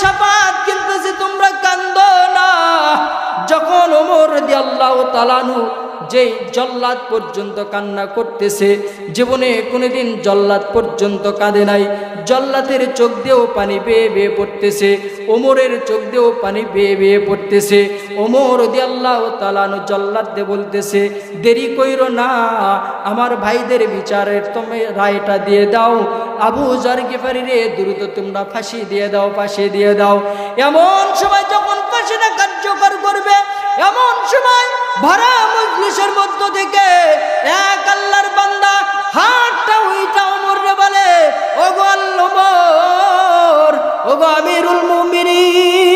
সাফাত কিনতেছি তোমরা কান্দ না। যখন ওমর রদি আল্লাহ তালানু যেই জল্লাদ পর্যন্ত কান্না করতেছে, জীবনে কোনোদিন জল্লাদ পর্যন্ত কাঁদে নাই। জল্লাদের চোখ দিয়েও পানি বেয়ে বেয়ে পড়তেছে, ওমরের চোখ দিয়েও পানি বেয়ে বেয়ে পড়তেছে। ওমর দি আল্লাহ তালানু জল্লাদ বলতেছে, দেরি কইর না, আমার ভাইদের বিচারের তুমি রায়টা দিয়ে দাও। আবু জার রে, দ্রুত তোমরা ফাঁসি দিয়ে দাও, ফাঁসি দিয়ে দাও। এমন সময় যখন ফাঁসিটা কার্যকর করবে এমন সময় ভরা মজলিসের মধ্য থেকে এক আল্লাহর বান্দা হাটটা উইটা ওমর রে বলে, ওগো আল্লাহর, ওগো আমিরুল মুমিনিন।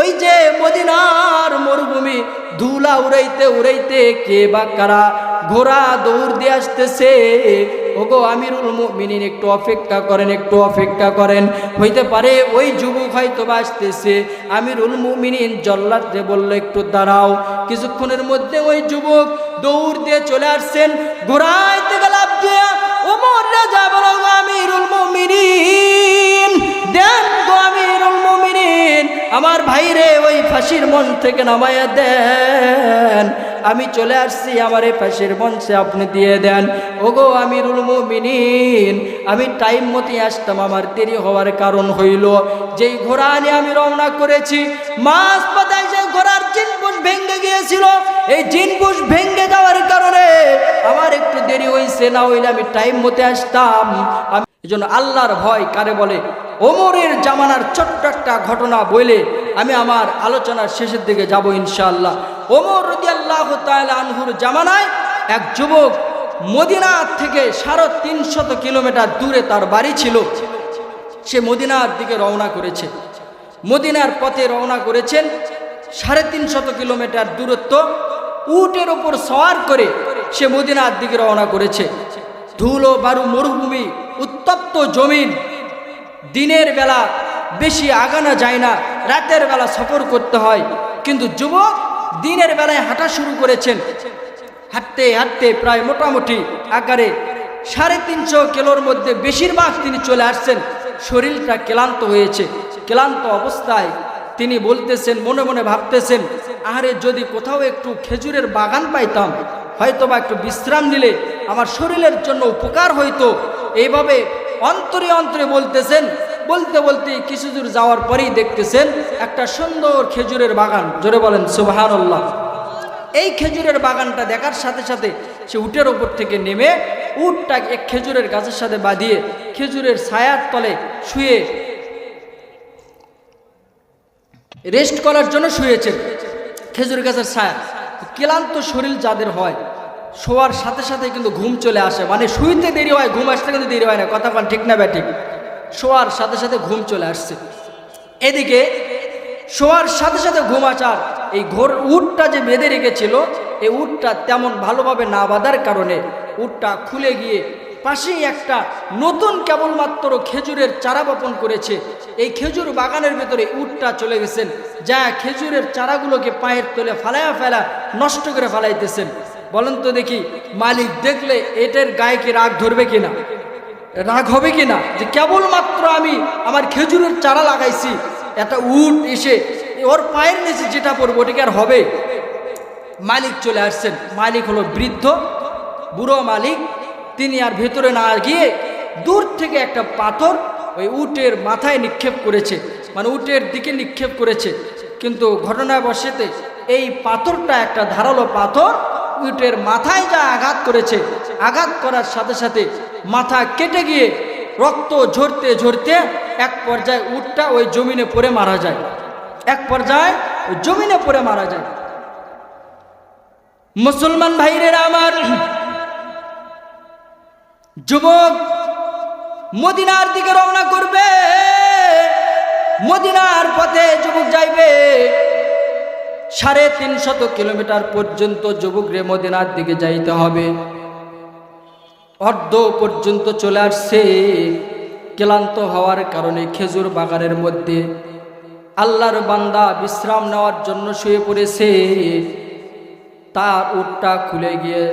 ওই যে মদিনার মরুভূমি, ধুলা উড়াইতে উড়াইতে কে বা কারা ঘোড়া দৌড় দিয়ে আসতেছে। ওগো আমিরুল মুমিনিন, একটু অপেক্ষা করেন, একটু অপেক্ষা করেন। হইতে পারে ওই যুবক হয়তো আসতেছে। আমিরুল মুমিনিন জল্লাদে বলল, একটু দাঁড়াও। কিছুক্ষণের মধ্যে ওই যুবক দৌড় দিয়ে চলে আসছেন। ঘোড়ায় গেলাম আমিরুল মুমিনিন, দেন গো আমিরুল মুমিনিন। আমার ভাইরে ওই ফাঁসির মন থেকে নামাইয়া দেন। আমি চলে আসছি, আমার এই ফাঁসির মঞ্চে আপনি দিয়ে দেন। ওগো আমিরুল মুমিনিন, আমি টাইম মতো আসতাম, আমার দেরি হওয়ার কারণ হইল, যেই ঘোড়া নিয়ে আমি রওনা করেছি, মাছ পাতায় যে ঘোড়ার জিনপুষ ভেঙ্গে গিয়েছিল, এই জিনপুষ ভেঙ্গে যাওয়ার কারণে আমার একটু দেরি হয়েছে না হইলে আমি টাইম মতো আসতাম। আমি এই জন্য আল্লাহর ভয় কারে বলে? ওমরের জামানার ছোট্ট একটা ঘটনা বলে আমি আমার আলোচনার শেষের দিকে যাব ইনশাআল্লাহ। ওমর রদি আল্লাহ আনহুর জামানায় এক যুবক মদিনার থেকে সাড়ে তিনশত কিলোমিটার দূরে তার বাড়ি ছিল। সে মদিনার দিকে রওনা করেছে। মদিনার পথে রওনা করেছেন সাড়ে তিনশত কিলোমিটার দূরত্ব, উটের ওপর সওয়ার করে সে মদিনার দিকে রওনা করেছে। ধুলো বারু মরুভূমি, উত্তপ্ত জমিন। দিনের বেলা বেশি আগানো যায় না, রাতের বেলা সফর করতে হয়। কিন্তু যুবক দিনের বেলায় হাঁটা শুরু করেছেন। হাঁটতে হাঁটতে প্রায় মোটামুটি আকারে সাড়ে তিনশো কিলোর মধ্যে বেশিরভাগ তিনি চলে আসছেন। শরীরটা ক্লান্ত হয়েছে। ক্লান্ত অবস্থায় তিনি বলতেছেন, মনে মনে ভাবতেছেন, আহারে যদি কোথাও একটু খেজুরের বাগান পাইতাম হয়তো বা একটু বিশ্রাম নিলে আমার শরীরের জন্য উপকার হইতো। এইভাবে অন্তরে অন্তরে বলতেছেন, বলতে বলতে কিছু দূর যাওয়ার পরেই দেখতেছেন একটা সুন্দর খেজুরের বাগান। জোরে বলেন সুবাহান্লাহ এই খেজুরের বাগানটা দেখার সাথে সাথে সে উটের ওপর থেকে নেমে উটটা এক খেজুরের গাছের সাথে বাঁধিয়ে খেজুরের ছায়ার তলে শুয়ে রেস্ট করার জন্য শুয়েছেন খেজুর গাছের ছায়া। ক্লান্ত শরীর যাদের হয় শোয়ার সাথে সাথে কিন্তু ঘুম চলে আসে। মানে শুইতে দেরি হয়, ঘুম আসতে কিন্তু দেরি হয় না। কথা পান ঠিক না ব্যাঠিক শোয়ার সাথে সাথে ঘুম চলে আসছে। এদিকে শোয়ার সাথে সাথে ঘুম আসার এই ঘোর উটটা যে বেঁধে রেখেছিল এই উটটা তেমন ভালোভাবে না বাঁধার কারণে উটটা খুলে গিয়ে পাশেই একটা নতুন কেবলমাত্র খেজুরের চারা বপন করেছে। এই খেজুর বাগানের ভেতরে উটটা চলে গেছেন। যা খেজুরের চারাগুলোকে পায়ের তলে ফালায়া ফেলা নষ্ট করে ফেলাইতেছেন। বলেন তো দেখি, মালিক দেখলে এটার গায়ে কি রাগ ধরবে কিনা? রাগ হবে কিনা? যে কেবলমাত্র আমি আমার খেজুরের চারা লাগাইছি, একটা উট এসে ওর পায়ের নিচে যেটা পড়ব ওটাকে আর হবে? মালিক চলে আসছেন। মালিক হলো বৃদ্ধ, বুড়ো মালিক। তিনি আর ভেতরে না গিয়ে দূর থেকে একটা পাথর ওই উটের মাথায় নিক্ষেপ করেছে মানে উটের দিকে নিক্ষেপ করেছে। কিন্তু ঘটনাবশেতে এই পাথরটা একটা ধারালো পাথর উটের মাথায় যা আঘাত করেছে, আঘাত করার সাথে সাথে মাথা কেটে গিয়ে রক্ত ঝরতে ঝরতে এক পর্যায়ে উটটা ওই জমিনে পড়ে মারা যায়। এক পর্যায়ে ওই জমিনে পড়ে মারা যায়। মুসলমান ভাইরেরা আমার, যুবক মদিনার দিকে রওনা করবে। মদিনার পথে যুবক যাইবে। সাড়ে তিনশত কিলোমিটার পর্যন্ত যুবক রে মদিনার দিকে যাইতে হবে। অর্ধ পর্যন্ত চলে আসছে, ক্লান্ত হওয়ার কারণে খেজুর বাগানের মধ্যে। আল্লাহর বান্দা বিশ্রাম নেওয়ার জন্য শুয়ে পড়েছে। তার উটটা খুলে গিয়ে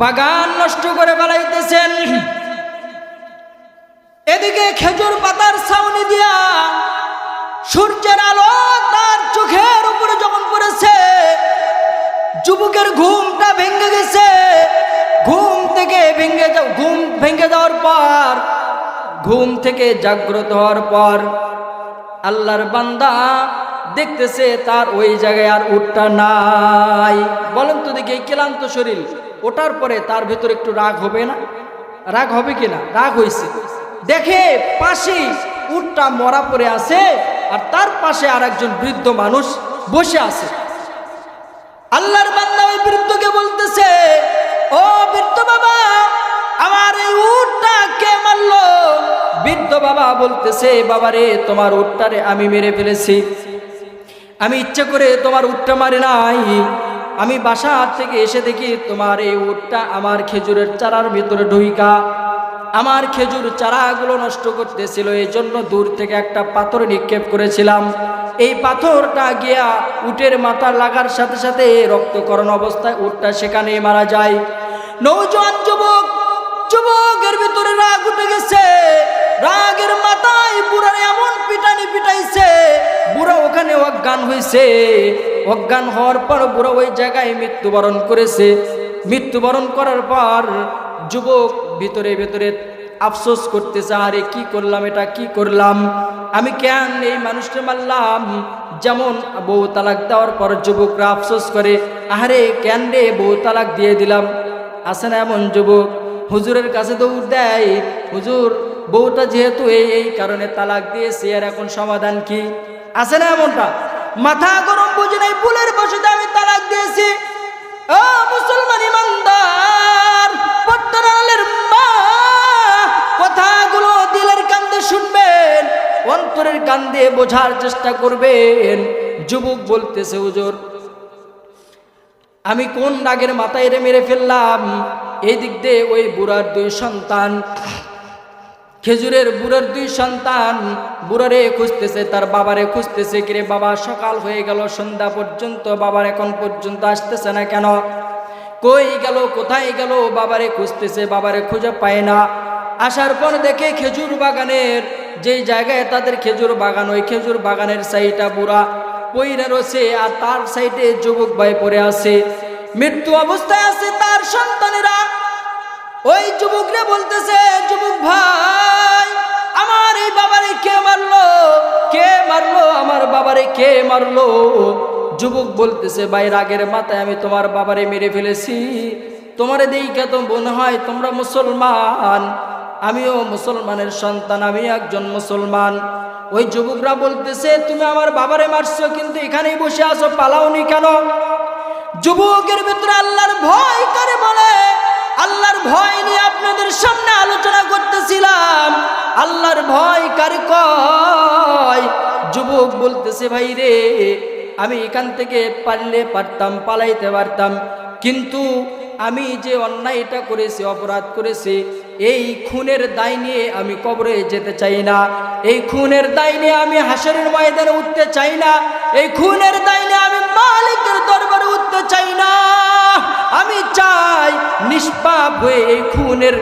বাগান নষ্ট করে বেড়াইতেছেন এদিকে খেজুর পাতার ছাউনি দিয়া সূর্যের আলো তার চোখের উপরে যখন পড়েছে, যুবকের ঘুমটা ভেঙে গেছে। ঘুম থেকে ভেঙে ঘুম ভেঙে যাওয়ার পর, ঘুম থেকে জাগ্রত হওয়ার পর, আল্লাহর বান্দা দেখতেছে তার ওই জায়গায় আর উঠটা নাই। বলেন তো দেখি ক্লান্ত শরীর, ওটার পরে তার ভেতরে একটু রাগ হবে না? রাগ হবে কি না রাগ হয়েছে দেখে পাশেই উটটা মরা পড়ে আছে আর তার পাশে আর একজন বৃদ্ধ মানুষ বসে আছে। আল্লাহর বান্দা ওই বৃদ্ধকে বলতেছে, ও বৃদ্ধ বাবা, আমার এই উটটা কে মারলো? বৃদ্ধ বাবা বলতেছে, বাবারে, তোমার উটটারে আমি মেরে ফেলেছি। আমি ইচ্ছে করে তোমার উটটা মারি নাই। আমি বাসা থেকে এসে দেখি তোমার এই উটটা আমার খেজুরের চারার ভিতরে ঢুইকা। আমার খেজুর চারাগুলো নষ্ট করতেছিল এই জন্য দূর থেকে একটা পাথর নিক্ষেপ করেছিলাম। এই পাথরটা গিয়া উটের মাথা লাগার সাথে সাথে রক্তকরণ অবস্থায় উটটা সেখানেই মারা যায়। নৌজওয়ান যুবক, যুবকের ভিতরে রাগ উঠে গেছে। রাগের মাথায় বুড়ার এমন পিটানি পিটাইছে, বুড়া ওখানে অজ্ঞান হয়েছে অজ্ঞান হওয়ার পর বুড়া ওই জায়গায় মৃত্যুবরণ করেছে। মৃত্যুবরণ করার পর যুবক ভিতরে ভিতরে আফসোস করতেছে আরে কি করলাম এটা, কি করলাম? আমি কেন এই মানুষটা মারলাম? যেমন বউ তালাক দেওয়ার পর যুবকরা আফসোস করে আরে কেন রে বউ তালাক দিয়ে দিলাম? আসে না এমন যুবক? হুজুরের কাছে দৌড় দেয়, হুজুর, বউটা যেহেতু এই এই কারণে তালাক দিয়েছে আর এখন সমাধান কি? আছে না এমনটা? মাথা গরম বুঝে নাই, ফুলের বসে আমি তালাক দিয়েছি। ও মুসলমান ইমানদার অন্তরের কান্দে বোঝার চেষ্টা করবেন। যুবক বলতেছে, হুজুর, আমি কোন রাগের মাথায় রে মেরে ফেললাম? এই দিক দিয়ে ওই বুড়ার দুই সন্তান, খেজুরের বুড়ার দুই সন্তান, বুড়ারে খুঁজতেছে, তার বাবারে খুঁজতেছে, কিরে বাবা, সকাল হয়ে গেল, সন্ধ্যা পর্যন্ত, বাবার এখন পর্যন্ত আসতেছে না কেন? কই গেল, কোথায় গেল, বাবারে খুঁজতেছে, বাবারে খুঁজে পায় না। আসার পর দেখে খেজুর বাগানের, যেই জায়গায় তাদের খেজুর বাগান, ওই খেজুর বাগানের সাইটা বুড়া পইরা রয়েছে, আর তার সাইডে যুবক ভাই পড়ে আছে। মৃত্যু অবস্থায় আছে তার সন্তানেরা। ওই যুবকরে বলতেছে, যুবক ভাই, আমার এই বাবারে কে মারলো? কে মারলো? আমার বাবারে কে মারলো? যুবক বলতেছে, ভাই, রাগের মাথায় আমি তোমার বাবারে মেরে ফেলেছি। তোমারে দেইকা তো মনে হয় তোমরা মুসলমান। আমিও মুসলমানের সন্তান, আমি একজন মুসলমান। ওই যুবকরা বলতেছে, তুমি আমার বাবারে মারছো, কিন্তু এখানেই বসে আছো, পালাওনি কেন? যুবকের ভিতরে আল্লাহর ভয় করে বলে, আল্লাহর ভয় নিয়ে আপনাদের সামনে আলোচনা করতেছিলাম। আল্লাহর ভয় কার কয়? যুবক বলতেছে, ভাই রে আমি এখান থেকে পারলে পারতাম, পালাইতে পারতাম। কিন্তু আমি যে অন্যায়টা করেছি, অপরাধ করেছি, এই খুনের দায় নিয়ে আমি কবরে যেতে চাই না। এই খুনের দায় নিয়ে আমি হাসরের ময়দানে উঠতে চাই না। এই খুনের দায় নিয়ে আমি মালিকের দরবারে উঠতে চাই না। আমি চাই নিষ্পাপ হয়ে এই খুনের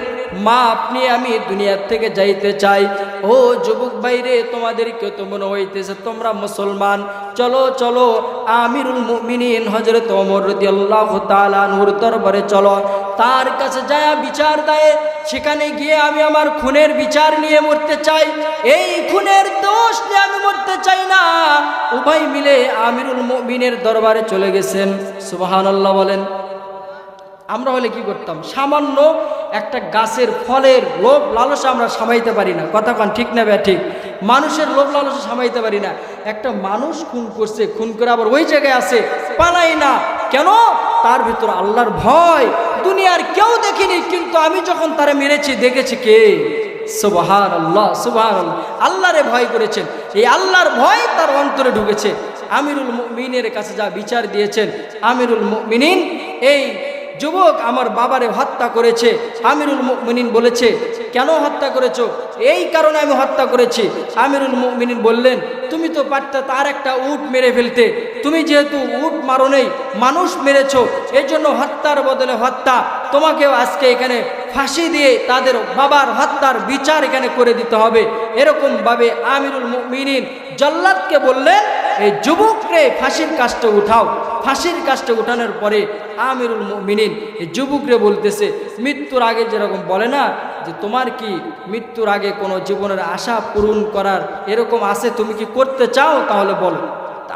মাপ আপনি, আমি দুনিয়ার থেকে যাইতে চাই। ও যুবক বাইরে তোমাদেরকে তো মনে হইতেছে তোমরা মুসলমান। চলো চলো, আমিরুল মুমিনিন হজরত ওমর রাদিয়াল্লাহু তাআলা নূর দরবারে চলো। তার কাছে যায় বিচার দেয়, সেখানে গিয়ে আমি আমার খুনের বিচার নিয়ে মরতে চাই। এই খুনের দোষ নিয়ে আমি মরতে চাই না। উভয় মিলে আমিরুল মুমিনের দরবারে চলে গেছেন। সুবহানাল্লাহ বলেন। আমরা হলে কি করতাম? সামান্য একটা গাছের ফলের লোভ লালসা আমরা সামাইতে পারি না। কথা কন ঠিক না ব্যা ঠিক মানুষের লোভ লালসা সামাইতে পারি না। একটা মানুষ খুন করছে, খুন করে আবার ওই জায়গায় আছে পালাই না। কেন? তার ভিতর আল্লাহর ভয়। দুনিয়ার কেউ দেখিনি, কিন্তু আমি যখন তারা মেরেছি, দেখেছি কে? সুবাহার আল্লাহ সুবাহার আল্লাহ আল্লাহরে ভয় করেছেন। এই আল্লাহর ভয় তার অন্তরে ঢুকেছে। আমিরুল মিনের কাছে যা বিচার দিয়েছেন, আমিরুল মিনিন এই যুবক আমার বাবারে হত্যা করেছে, আমিরুল মুমিনিন বলেছে, কেন হত্যা করেছ? এই কারণে আমি হত্যা করেছি। আমিরুল মুমিনিন বললেন, তুমি তো পারতে তার একটা উট মেরে ফেলতে। তুমি যেহেতু উট মারো নেই, মানুষ মেরেছ এই জন্য হত্যার বদলে হত্যা। তোমাকেও আজকে এখানে ফাঁসি দিয়ে তাদের বাবার হত্যার বিচার এখানে করে দিতে হবে। এরকমভাবে আমিরুল মিনিন জল্লাদকে বললেন এই যুবকরে ফাঁসির কাজটা উঠাও। ফাঁসির কাজটা উঠানোর পরে আমিরুল মিনিন এই যুবকরে বলতেছে, মৃত্যুর আগে যেরকম বলে না যে, তোমার কি মৃত্যুর আগে কোনো জীবনের আশা পূরণ করার এরকম আছে? তুমি কি করতে চাও তাহলে বলো।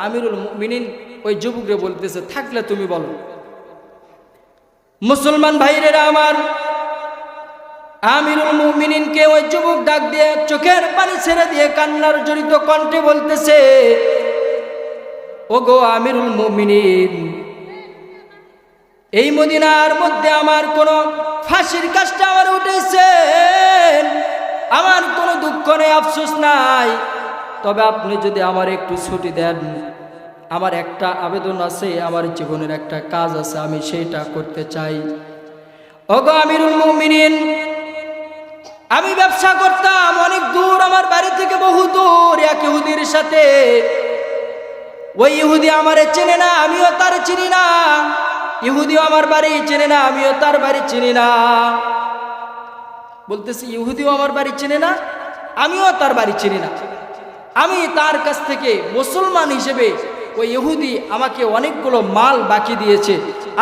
আমিরুল মিনিন ওই যুবকরে বলতেছে, থাকলে তুমি বলো। মুসলমান ভাইরেরা আমার আমিরুল মুমিনিনকে ওই যুবক ডাক দিয়ে চোখের পানি ছেড়ে দিয়ে কান্নার জড়িত কণ্ঠে বলতেছে ও গো আমিরুল মুমিনিন, এই মদিনার মধ্যে আমার কোনো ফাঁসির কাজটা আমার উঠেছে। আমার কোনো দুঃখ নেই, আফসোস নাই। তবে আপনি যদি আমার একটু ছুটি দেন, আমার একটা আবেদন আছে, আমার জীবনের একটা কাজ আছে, আমি সেইটা করতে চাই। ওগো আমিরুল মুমিনিন আমি ব্যবসা করতাম, অনেক দূর, আমার বাড়ি থেকে বহু দূর, এক ইহুদির সাথে। ওই ইহুদি আমারে চেনে না, আমিও তার চিনি না। ইহুদিও আমার বাড়ি চেনে না, আমিও তার বাড়ি চিনি না। বলতেছি, ইহুদিও আমার বাড়ি চেনে না, আমিও তার বাড়ি চিনি না। আমি তার কাছ থেকে মুসলমান হিসেবে ওই ইহুদি আমাকে অনেকগুলো মাল বাকি দিয়েছে।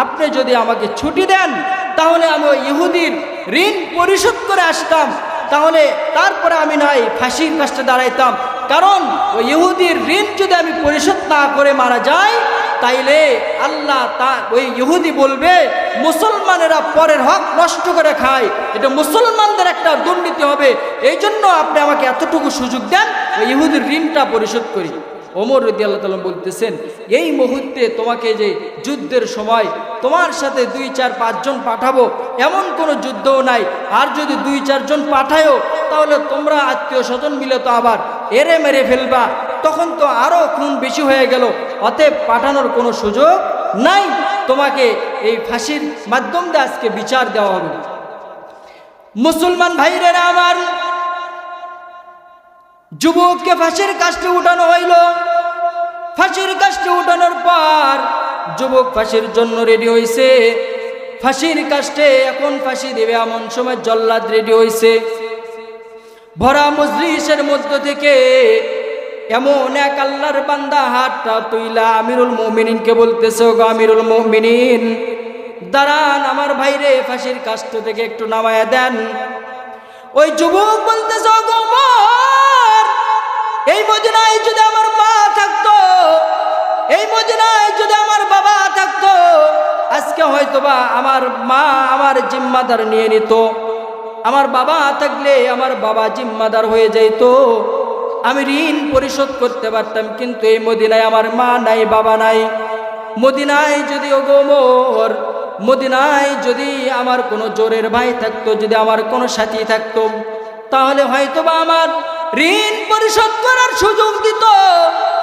আপনি যদি আমাকে ছুটি দেন, তাহলে আমি ওই ইহুদির ঋণ পরিশোধ করে আসতাম, তাহলে তারপরে আমি নাই, ফাঁসির কাজটা দাঁড়াইতাম। কারণ ওই ইহুদির ঋণ যদি আমি পরিশোধ না করে মারা যাই, তাইলে আল্লাহ তা, ওই ইহুদি বলবে, মুসলমানেরা পরের হক নষ্ট করে খায়। এটা মুসলমানদের একটা দুর্নীতি হবে। এই জন্য আপনি আমাকে এতটুকু সুযোগ দেন, ওই ইহুদির ঋণটা পরিশোধ করি। ওমর রদি আল্লাহ তালা বলতেছেন, এই মুহূর্তে তোমাকে যে যুদ্ধের সময় তোমার সাথে দুই, চার পাঁচজন পাঠাবো, এমন কোনো যুদ্ধও নাই। আর যদি দুই চারজন পাঠায়ও, তাহলে তোমরা আত্মীয় স্বজন মিলে তো আবার এরে মেরে ফেলবা। তখন তো আরও খুন বেশি হয়ে গেল। অতএব পাঠানোর কোনো সুযোগ নাই। তোমাকে এই ফাঁসির মাধ্যম দিয়ে আজকে বিচার দেওয়া হবে। মুসলমান ভাইরেরা আমার যুবককে ফাঁসির কাজটি উঠানো হইল। ফাঁসির কাজটি উঠানোর পর যুবক ফাঁসির জন্য রেডি হয়েছে ফাঁসির কাজটে এখন ফাঁসি দেবে এমন সময় জল্লাদ রেডি হয়েছে ভরা মজলিসের মধ্য থেকে এমন এক আল্লাহর বান্দা হাতটা তুইলা, আমিরুল মমিনিনকে বলতেছে গো আমিরুল মমিনিন, দাঁড়ান আমার ভাইরে ফাঁসির কাষ্ট থেকে একটু নামায়া দেন। ওই যুবক উমর, এই মদিনায় যদি আমার মা থাকতো এই মদিনায় যদি আমার বাবা থাকতো আজকে হয়তোবা আমার মা আমার জিম্মাদার নিয়ে নিত। আমার বাবা থাকলে আমার বাবা জিম্মাদার হয়ে যাইত। আমি ঋণ পরিশোধ করতে পারতাম কিন্তু এই মদিনায় আমার মা নাই বাবা নাই। মদিনায় যদি ওগোমর মদিনায় যদি আমার কোনো জোরের ভাই থাকতো, যদি আমার কোনো সাথী থাকতো, তাহলে হয়তো বা আমার ঋণ পরিশোধ করার সুযোগ দিত।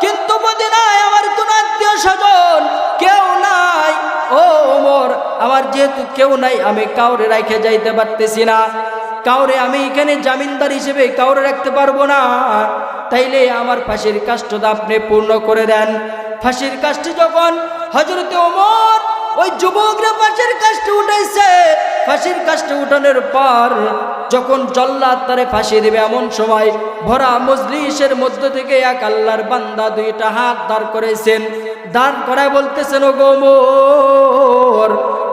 কিন্তু মদিনায় আমার কোনো আত্মীয় স্বজন কেউ নাই। ও ওমর, আমার যেহেতু কেউ নাই, আমি কাউরে রাখে যাইতে পারতেছি না। কাউরে আমি এখানে জামিনদার হিসেবে কাউরে রাখতে পারব না। তাইলে আমার ফাঁসির কাজটা আপনি পূর্ণ করে দেন। ফাঁসির কাজটি যখন হজরতে ওমর ওই যুবকরা ফাঁসির কাজটি উঠাইছে। ফাঁসির কাজটি উঠানোর পর যখন জল্লাদ তারে ফাঁসি দেবে এমন সময় ভরা মজলিসের মধ্য থেকে এক আল্লাহর বান্দা দুইটা হাত দাঁড় করেছেন। দাঁড় করায় বলতেছেন ও গোমর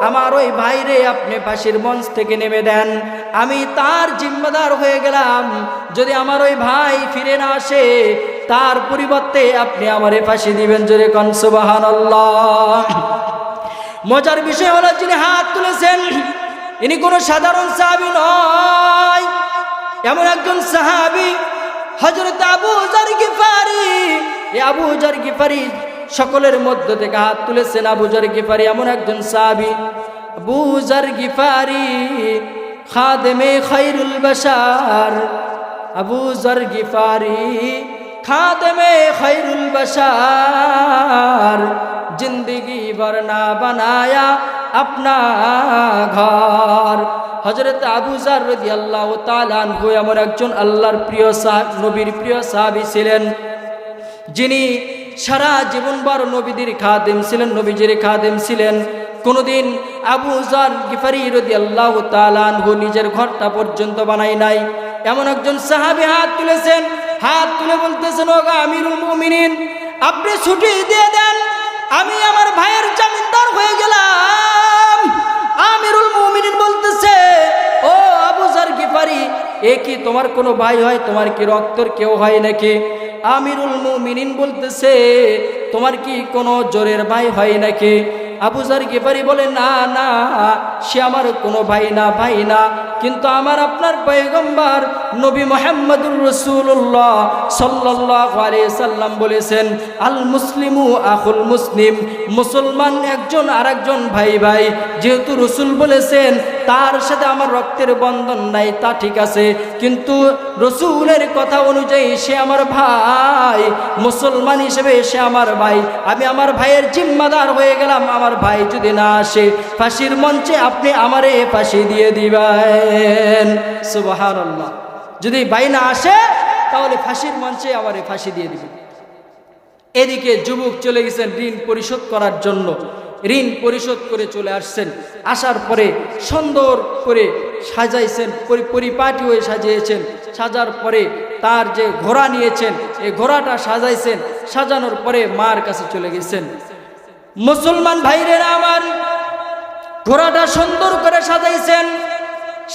আমার ওই ভাইরে আপনি ফাঁসির মঞ্চ থেকে নেমে দেন। আমি তার জিম্মাদার হয়ে গেলাম। যদি আমার ওই ভাই ফিরে না আসে, তার পরিবর্তে আপনি আমারে ফাঁসি দিবেন জোরে কনসবাহান মজার বিষয় হলো যিনি হাত তুলেছেন, ইনি কোনো সাধারণ সাহাবি নয়। এমন একজন সাহাবি হজরত আবু জার গিফারি। এ আবু জার গিফারি সকলের মধ্য থেকে হাত তুলেছেন। আবু জার গিফারি এমন একজন সাহাবি, আবু জার গিফারি খাদেমে খাইরুল বাসার আবু জার গিফারি খাদেমে খৈরুল বশার। জিন্দগি বরনা বানায়া আপনা ঘর। হজরত আবু জার রদি আল্লাহ তালানহু এমন একজন আল্লাহর প্রিয় সাহ, নবীর প্রিয় সাহাবি ছিলেন। যিনি সারা জীবনভর নবীদের খাদেম ছিলেন, নবীজির খাদেম ছিলেন। কোনোদিন আবু জার গিফারি রদি আল্লাহ তালানহু নিজের ঘরটা পর্যন্ত বানাই নাই। এমন একজন সাহাবি হাত তুলেছেন, হাত তুলে বলতেছেন, ওগা আমিরুল মুমিনিন, আপনি ছুটি দিয়ে দেন আমি আমার ভাইয়ের জামিনদার হয়ে গেলাম। আমিরুল মুমিনিন বলতেছে, ও আবু জার গিফারি, এ কি তোমার কোনো ভাই হয়? তোমার কি রক্তর কেউ হয় নাকি? আমিরুল মুমিনিন বলতেছে, তোমার কি কোনো জোরের ভাই হয় নাকি? আবু জার গিফারি বলে, না না, সে আমার কোনো ভাই না ভাই না। কিন্তু আমার আপনার পয়গম্বর নবী মোহাম্মদুর রসুল্লাহ সাল্লাহ সাল্লাম বলেছেন, আল মুসলিমু আহুল মুসলিম মুসলমান একজন আর একজন ভাই ভাই, যেহেতু রসুল বলেছেন, তার সাথে আমার রক্তের বন্ধন নাই, তা ঠিক আছে কিন্তু রসুলের কথা অনুযায়ী সে আমার ভাই, মুসলমান হিসেবে সে আমার ভাই। আমি আমার ভাইয়ের জিম্মাদার হয়ে গেলাম, আমার ভাই যদি না আসে, ফাঁসির মঞ্চে আপনি আমারে ফাঁসি দিয়ে দিবেন সুবাহার যদি ভাই না আসে, তাহলে ফাঁসির মঞ্চে আমারে ফাঁসি দিয়ে দিবেন এদিকে যুবক চলে গেছেন ঋণ পরিশোধ করার জন্য। ঋণ পরিশোধ করে চলে আসছেন। আসার পরে সুন্দর করে সাজাইছেন, পরি- পরিপাটি হয়ে সাজিয়েছেন। সাজার পরে তার যে ঘোড়া নিয়েছেন, এই ঘোড়াটা সাজাইছেন। সাজানোর পরে মার কাছে চলে গেছেন। মুসলমান ভাইরেরা আমার, ঘোড়াটা সুন্দর করে সাজাইছেন।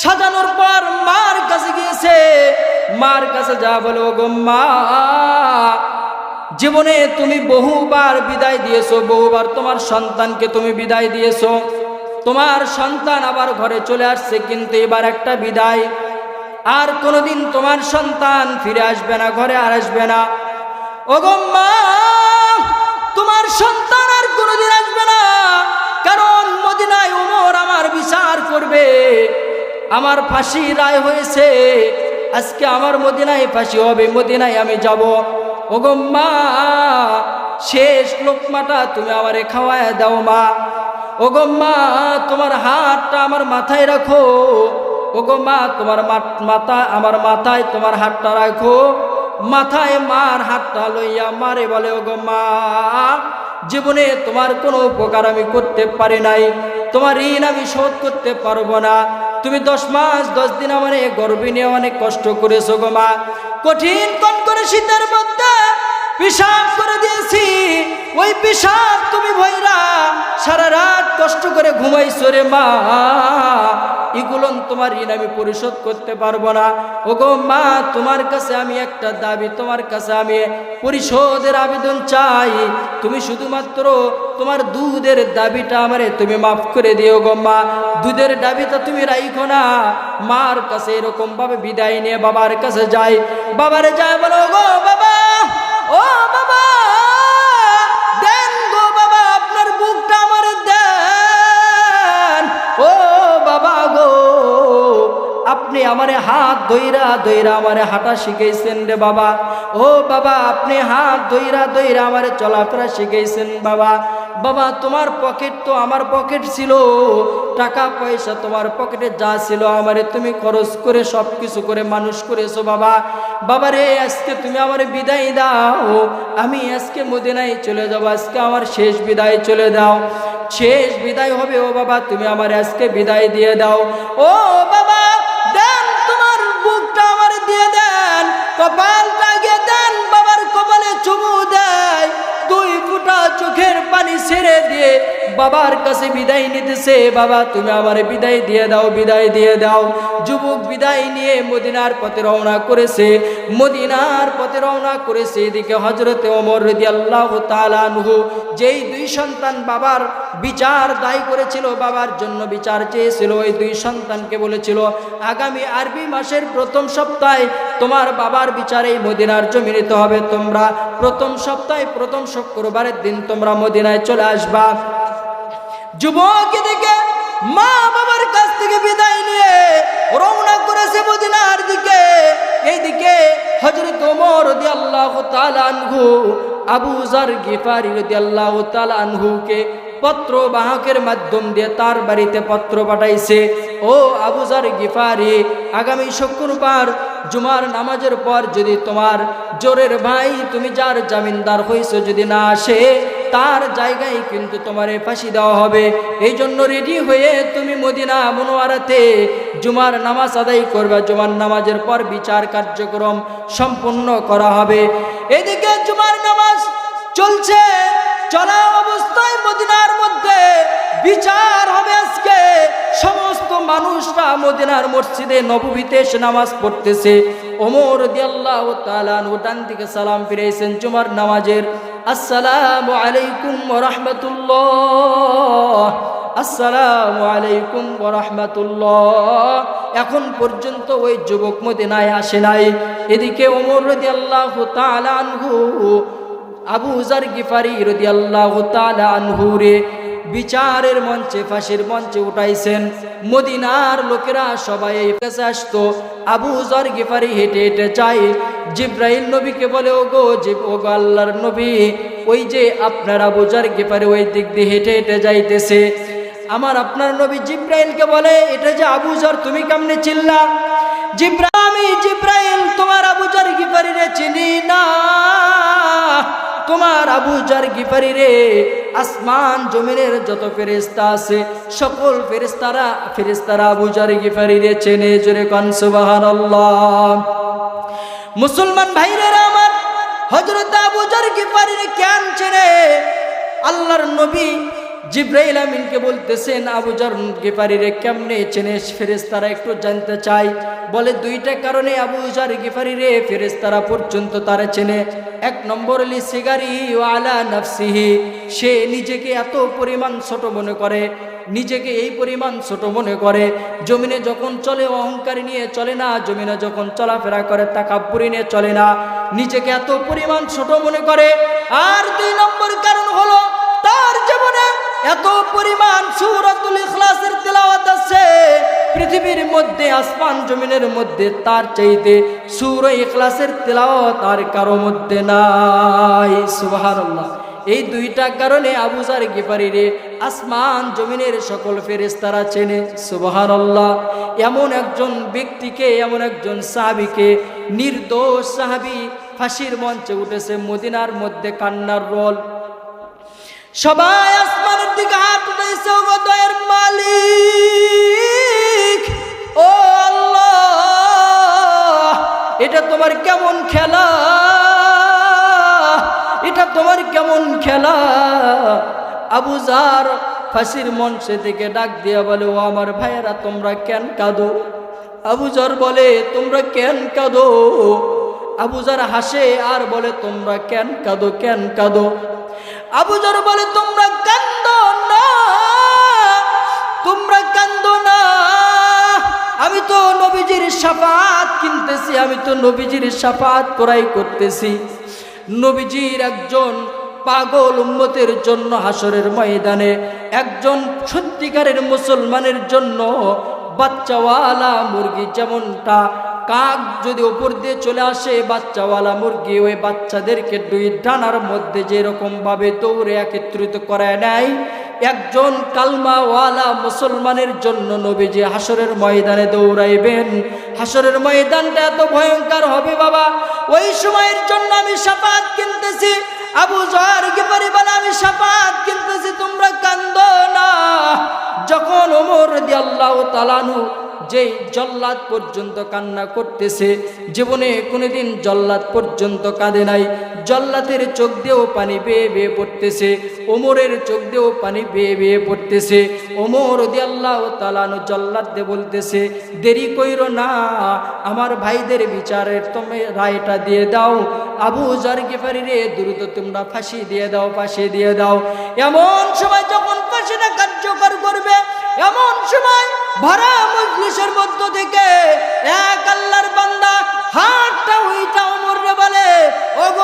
সাজানোর পর মার কাছে গিয়েছে। মার কাছে যা বলো গো জীবনে তুমি বহুবার বিদায় দিয়েছ, বহুবার তোমার সন্তানকে তুমি বিদায় দিয়েছ। তোমার সন্তান আবার ঘরে চলে আসছে, কিন্তু এবার একটা বিদায়। আর কোনোদিন তোমার সন্তান ফিরে আসবে না, ঘরে আর আসবে না। ওগো মা, তোমার সন্তান আর কোনোদিন আসবে না, কারণ মদিনায় উমর আমার বিচার করবে। আমার ফাঁসি রায় হয়েছে। আজকে আমার মদিনায় ফাঁসি হবে, মদিনায় আমি যাব। ওগো মা, শেষ লোকমাটা তুমি আমারে খাওয়ায় দাও মা। ওগো মা, তোমার হাতটা আমার মাথায় রাখো। ওগো মা, তোমার মাথা আমার মাথায় তোমার হাতটা রাখো। মাথায় মার হাতটা লইয়া মারে বলে, ওগো মা, জীবনে তোমার কোনো উপকার আমি করতে পারি নাই। তোমার ঋণ আমি শোধ করতে পারব না। তুমি দশ মাস, দশ দিন আমার গর্বে নিয়ে অনেক কষ্ট করেছ গো মা। কঠিন কন করে শীতের মধ্যে পিসাব করে দিয়েছি। ওই পিসাব তুমি ভৈরা সারা রাত কষ্ট করে ঘুমাইছো রে মা। এগুলো তোমার ঋণ আমি পরিশোধ করতে পারব না। ওগো মা, তোমার কাছে আমি একটা দাবি, তোমার কাছে আমি পরিশোধের আবেদন চাই। তুমি শুধুমাত্র তোমার দুধের দাবিটা আমারে তুমি মাফ করে দিও গো মা। দুধের দাবিটা তুমি রাইখো না। মার কাছে এরকমভাবে বিদায় নিয়ে বাবার কাছে যাই। বাবারে যায় বলো গো বাবা আপনি আমারে হাত ধইরা ধইরা আমারে হাঁটা শিখাইছেন রে বাবা। ও বাবা, আপনি হাত ধইরা ধইরা আমারে চলাফেরা শিখাইছেন বাবা। বাবা, তোমার পকেট তো আমার পকেট ছিল। টাকা, পয়সা তোমার পকেটে যা ছিল আমারে তুমি খরচ করে সব কিছু করে, মানুষ করেছ বাবা। বাবা রে, আজকে তুমি আমার বিদায় দাও। আমি আজকে মদিনায় চলে যাব, আজকে আমার শেষ বিদায় চলে দাও। শেষ বিদায় হবে, ও বাবা, তুমি আমার আজকে বিদায় দিয়ে দাও। ও বাবা কপালটা গিয়ে দেন বাবার কপালে চুমু দেয়। দুই ফুটা চোখের পানি ছেড়ে দিয়ে বাবার কাছে বিদায় নিতেছে, বাবা, তুমি আমার বিদায় দিয়ে দাও, বিদায় দিয়ে দাও। যুবক বিদায় নিয়ে মদিনার পথে রওনা করেছে। মদিনার পথে রওনা করেছে এদিকে হজরতে ওমর রদি আল্লাহ তালানহু যেই দুই সন্তান বাবার বিচার দায়ী করেছিল, বাবার জন্য বিচার চেয়েছিল, ওই দুই সন্তানকে বলেছিল, আগামী আরবি মাসের প্রথম সপ্তাহে তোমার বাবার বিচারে মদিনার জমি নিতে হবে। তোমরা প্রথম সপ্তাহে, প্রথম শুক্রবারের দিন তোমরা মদিনায় চলে আসবা। যুবক এদিকে মা বাবার কাছ থেকে বিদায় নিয়ে রওনা করেছে মদিনার দিকে। এইদিকে হজরত ওমর রদি আল্লাহ আনহু, আবু জার গিফারি রদি আল্লাহ আনহুকে পত্র বাহকের মাধ্যম দিয়ে তার বাড়িতে পত্র পাঠাইছে। ও আবুজার গিফারি, আগামী শুক্রবার জুমার নামাজের পর যদি তোমার জোরের ভাই তুমি যার জামিনদার হইছো যদি না আসে তার জায়গায় কিন্তু তোমার ফাঁসি দেওয়া হবে। এই জন্য রেডি হয়ে তুমি মদিনা মনোয়ারাতে জুমার নামাজ আদায় করবে। জুমার নামাজের পর বিচার কার্যক্রম সম্পূর্ণ করা হবে। এদিকে জুমার নামাজ চলছে। চলা অবস্থায় মদিনার মধ্যে বিচার হবে আজকে। সমস্ত মানুষরা মদিনার মসজিদে নববীতে এসে নামাজ পড়তেছে। ওমর দিয়াল্লাহ তালান ডান দিকে সালাম ফিরেছেন জুমার নামাজের আসসালামু আলাইকুম রহমতুল্লাহ। আসসালামু আলাইকুম রহমতুল্লাহ। এখন পর্যন্ত ওই যুবক মদিনায় আসে নাই। এদিকে ওমর রদি আল্লাহ তালানহু আবু জার গিফারি রদি আল্লাহ তালানহুরে বিচারের মঞ্চে, ফাঁসির মঞ্চে উঠাইছেন। মদিনার লোকেরা সবাই কাছে আসতো। আবু জর গিফারি হেঁটে হেঁটে যায়। জিব্রাহিম নবীকে বলে ও গো জিব ও গো আল্লাহর নবী, ওই যে আপনার আবু জর গিফারি ওই দিক দিয়ে হেঁটে হেঁটে যাইতেছে। আমার আপনার নবী জিব্রাইলকে বলে, এটা যে আবু জর, তুমি কেমনে চিল্লা জিব্রা, আমি জিব্রাইল, তোমার আবু জর গিফারি রে চিনি না। তোমার আবু জার গিফারি রে আসমান জমিনের যত ফেরেস্তা আছে, সকল ফেরেস্তারা ফেরেস্তারা আবু জার গিফারি রে চেনে জোরে কন, সুবহানাল্লাহ। মুসলমান ভাইরা আমার, হযরত আবু জার গিফারি রে কেন চেনে? আল্লাহর নবী জিব্রাইল আমিনকে বলতেছেন, আবু গিফারিরে কেমনে চেনে ফেরেস্তারা একটু জানতে চাই। বলে, দুইটা কারণে আবু জার গিফারিরে ফেরেস্তারা পর্যন্ত তারা চেনে। এক নম্বর লি সিগারি আলা নাফসিহি, সে নিজেকে এত পরিমাণ ছোট মনে করে নিজেকে এই পরিমাণ ছোট মনে করে, জমিনে যখন চলে, অহংকার নিয়ে চলে না, জমিনে যখন চলাফেরা করে, তাকাব্বুরি নিয়ে চলে না, নিজেকে এত পরিমাণ ছোট মনে করে। আর দুই নম্বর কারণ হলো, তার জীবনে এত পরিমাণ সুরাতুল ইখলাসের তেলাওয়াত আছে। পৃথিবীর মধ্যে, আসমান জমিনের মধ্যে, তার চাইতে সুর ইখলাসের তেলাওয়াত আর কারও মধ্যে নাই। সুবহানাল্লাহ। এই দুইটা কারণে আবু জার গিফারিরে আসমান জমিনের সকল ফেরেস্তারা চেনে, সুবহানাল্লাহ। এমন একজন ব্যক্তিকে, এমন একজন সাহাবিকে নির্দোষ সাহাবি ফাঁসির মঞ্চে উঠেছে মদিনার মধ্যে কান্নার রোল। সবাই আসমানের দিকে হাত দয়ের মালিক, ও আল্লাহ, এটা তোমার কেমন খেলা? তোমার কেমন খেলা? আবু জার ফাঁসির মঞ্চে থেকে ডাক দিয়া বলে, ও আমার ভাইয়েরা, তোমরা কেন কাঁদো? আবু জার বলে, তোমরা কেন কাঁদো? আবু জার হাসে আর বলে, তোমরা কেন কাঁদো কেন কাঁদো? আবু জর বলে, তোমরা কান্দ না, তোমরা কান্দ না। আমি তো নবীজির সাফাত কিনতেছি, আমি তো নবীজির সাফাত করাই করতেছি। নবীজির একজন পাগল উম্মতের জন্য হাসরের ময়দানে, একজন সত্যিকারের মুসলমানের জন্য বাচ্চাওয়ালা মুরগি যেমনটা, কাক যদি ওপর দিয়ে চলে আসে, বাচ্চাওয়ালা মুরগি ওই বাচ্চাদেরকে দুই ডানার মধ্যে যেরকমভাবে দৌড়ে একত্রিত করায় নেয় একজন কালমাওয়ালা মুসলমানের জন্য নবীজি হাসরের ময়দানে দৌড়াইবেন। হাসরের ময়দানটা এত ভয়ঙ্কর হবে বাবা। ওই সময়ের জন্য আমি সাপাত কিনতেছি। আবু জহার কি পরিবার আমি সাপাত কিনতেছি, তোমরা কান্দ না। যখন ওমর দি আল্লাহ তালানু যেই জল্লাদ পর্যন্ত কান্না করতেছে, জীবনে কোনোদিন জল্লাদ পর্যন্ত কাঁদে নাই। জল্লাদের চোখ দিয়েও পানি বেয়ে বেয়ে পড়তেছে, ওমরের চোখ দিয়েও পানি বেয়ে বেয়ে পড়তেছে। ওমর দি আল্লাহ তালানু জল্লাদ বলতেছে, দেরি কইর না, আমার ভাইদের বিচারের তুমি রায়টা দিয়ে দাও। আবু জার রে, দ্রুত তোমরা ফাঁসি দিয়ে দাও, ফাঁসি দিয়ে দাও। এমন সময় যখন ফাঁসিটা কার্যকর করবে, এমন সময় ভরা মজলিসের মধ্য থেকে এক আল্লাহর বান্দা, হাতটা উইটা ওমর রে বলে, ওগো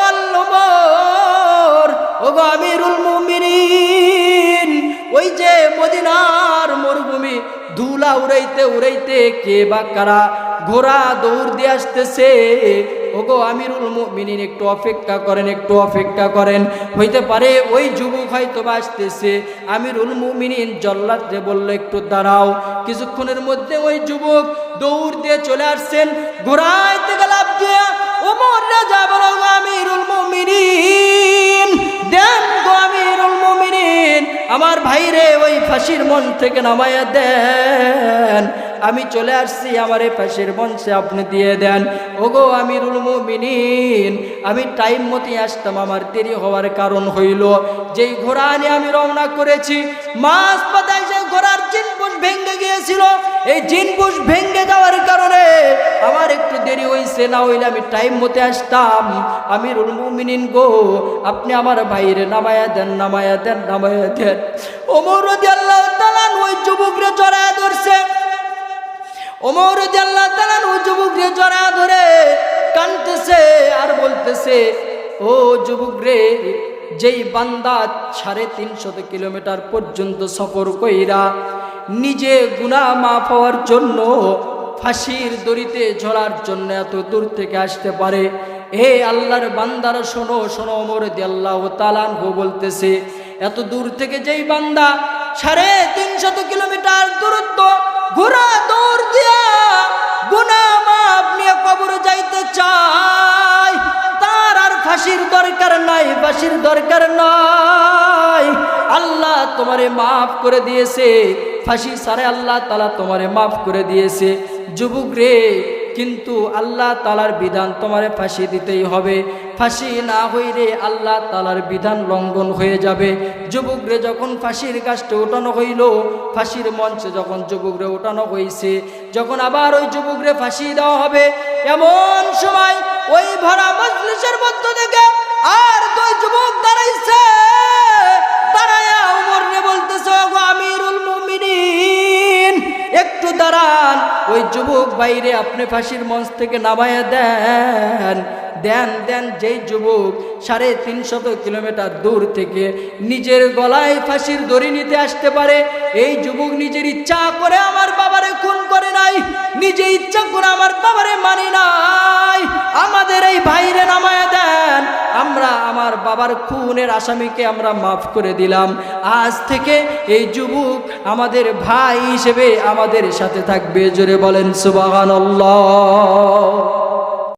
ও গো আমিরুল মুমিনিন, ওই যে মদিনার মরুভূমি ধুলা উড়াইতে উড়াইতে কে বা কারা ঘোড়া দৌড় দিয়ে আসতেছে। ওগো আমিরুল মুমিনিন, একটু অপেক্ষা করেন, একটু অপেক্ষা করেন। হইতে পারে ওই যুবক হয়তো আসতেছে। আমিরুল মুমিনিন জল্লাদরে বলল, একটু দাঁড়াও। কিছুক্ষণের মধ্যে ওই যুবক দৌড় দিয়ে চলে আসছেন। থেকে লাভ দিয়ে, ওমর রাজা বলো আমিরুল মুমিনিন। ফাঁসির মন থেকে নামাইয়া দেন। আমি চলে আসছি, আমার এই ফাঁসির মঞ্চে আপনি দিয়ে দেন। ওগো আমিরুল মুমিনিন, আমি টাইম মতো আসতাম, আমার দেরি হওয়ার কারণ হইল। যেই ঘোড়া নিয়ে আমি রওনা করেছি মাছ পাতায় যে ঘোড়ার জিনপুষ ভেঙে গিয়েছিল। এই জিনপুষ ভেঙ্গে যাওয়ার কারণে আমার একটু দেরি হয়েছে না হইলে আমি টাইম মতে আসতাম। আমিরুল মুমিনিন গো, আপনি আমার ভাইরে নামায়া দেন নামায়া দেন নামায়া দেন। ওমর আল্লাহ তালান ওই যুবকরে জড়ায় ধরছে। ওমর আল্লাহ তালান ওই যুবকরে জড়ায় ধরে কানতেছে আর বলতেছে, ও যুবক রে যেই বান্দা সাড়ে তিনশত কিলোমিটার পর্যন্ত সফর কইরা নিজে গুণা মাফ হওয়ার জন্য, ফাঁসির দড়িতে ঝোলার জন্য এত দূর থেকে আসতে পারে। এ আল্লাহর বান্দার শোনো শোনো ওমর আল্লাহ তালানহু বলতেছে, এত দূর থেকে যেই বান্দা সাড়ে তিনশত কিলোমিটার দূরত্ব ঘোড়া দৌড় দিয়া গুনা মাপ নিয়ে কবর যাইতে চায়, তার আর ফাঁসির দরকার নাই, ফাঁসির দরকার নাই। আল্লাহ তোমারে মাফ করে দিয়েছে ফাঁসি সারে আল্লাহ তালা তোমারে মাফ করে দিয়েছে। যুবক রে, কিন্তু আল্লাহ তালার বিধান তোমারে ফাঁসি দিতেই হবে। ফাঁসি না হইলে আল্লাহ তালার বিধান লঙ্ঘন হয়ে যাবে। যুবকরে যখন ফাঁসির গাছটা ওঠানো হইল, ফাঁসির মঞ্চে যখন যুবকরে ওঠানো হয়েছে যখন আবার ওই যুবকরে ফাঁসি দেওয়া হবে, এমন সময় ওই ভরা মজলিসের মধ্য থেকে আর দুই যুবক দাঁড়াইছে। একটু দাঁড়ান। ওই যুবক বাইরে আপনি ফাঁসির মঞ্চ থেকে নামায়া দেন। দেন দেন যেই যুবক সাড়ে তিনশত কিলোমিটার দূর থেকে নিজের গলায় ফাঁসির দড়ি নিতে আসতে পারে। এই যুবক নিজের ইচ্ছা করে আমার বাবারে খুন করে নাই, নিজে ইচ্ছা করে আমার বাবারে মানি নাই। আমাদের এই ভাইরে নামায়া দেন, আমরা আমার বাবার খুনের আসামিকে আমরা মাফ করে দিলাম। আজ থেকে এই যুবক আমাদের ভাই হিসেবে আমাদের সাথে থাকবে, জোরে বলেন সুবাহ